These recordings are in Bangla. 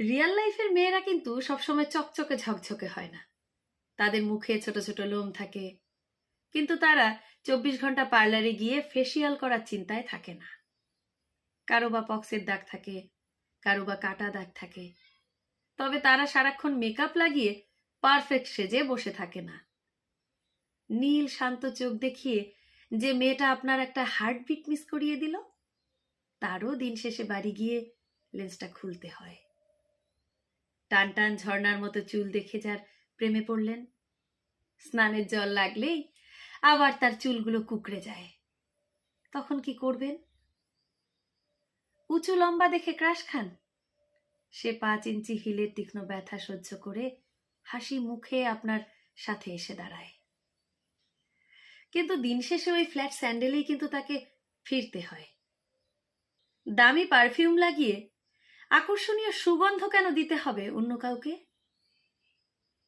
রিয়েল লাইফের মেয়েরা কিন্তু সবসময় চকচকে ঝকঝকে হয় না। তাদের মুখে ছোট ছোট লোম থাকে। কিন্তু তারা চব্বিশ ঘণ্টা পার্লারে গিয়ে ফেসিয়াল করার চিন্তায় থাকে না। কারও বা পক্সের দাগ থাকে, কারও বা কাটা দাগ থাকে। তবে তারা সারাক্ষণ মেকআপ লাগিয়ে পারফেক্ট সেজে বসে থাকে না। নীল, শান্ত চোখ দেখিয়ে যে মেয়েটা আপনার একটা হার্টবিট মিস করিয়ে দিল, তারও দিন শেষে বাড়ি গিয়ে লেন্সটা খুলতে হয়। টান টান ঝর্ণার মতো চুল দেখে যার প্রেমে পড়লেন। স্নানের জল লাগলেই আবার তার চুলগুলো কুকড়ে যায়। তখন কি করবেন? উঁচু লম্বা দেখে ক্রাশ খান। সে পাঁচ ইঞ্চি হিলের তীক্ষ্ণ ব্যথা সহ্য করে হাসি মুখে আপনার সাথে এসে দাঁড়ায়। কিন্তু দিন শেষে ওই ফ্ল্যাট স্যান্ডেলেই কিন্তু তাকে ফিরতে হয়। দামি পারফিউম লাগিয়ে আকর্ষণীয় সুগন্ধ কেন দিতে হবে অন্য কাউকে?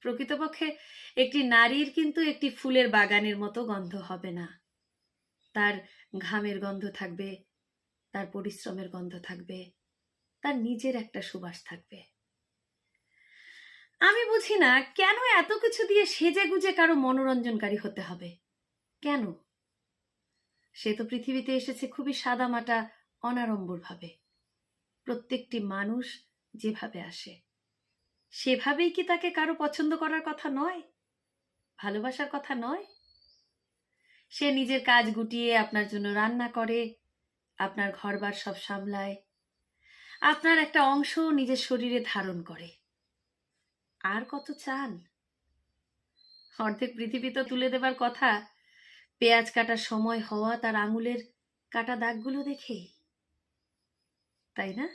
প্রকৃতপক্ষে একটি নারীর কিন্তু একটি ফুলের বাগানের মতো গন্ধ হবে না। তার ঘামের গন্ধ থাকবে, তার পরিশ্রমের গন্ধ থাকবে, তার নিজের একটা সুবাস থাকবে। আমি বুঝি না কেন এত কিছু দিয়ে সেজে গুজে কারও মনোরঞ্জনকারী হতে হবে। কেন? সে তো পৃথিবীতে এসেছে খুবই সাদামাটা অনাড়ম্বর ভাবে প্রত্যেকটি মানুষ যেভাবে আসে, সেভাবেই কি তাকে কারও পছন্দ করার কথা নয়? ভালোবাসার কথা নয়? সে নিজের কাজ গুটিয়ে আপনার জন্য রান্না করে, আপনার ঘরবার সব সামলায়, আপনার একটা অংশ নিজের শরীরে ধারণ করে। আর কত চান? অর্ধেক পৃথিবী তো তুলে দেবার কথা, পেঁয়াজ কাটার সময় হওয়া তার আঙুলের কাটা দাগগুলো দেখেই তাই না?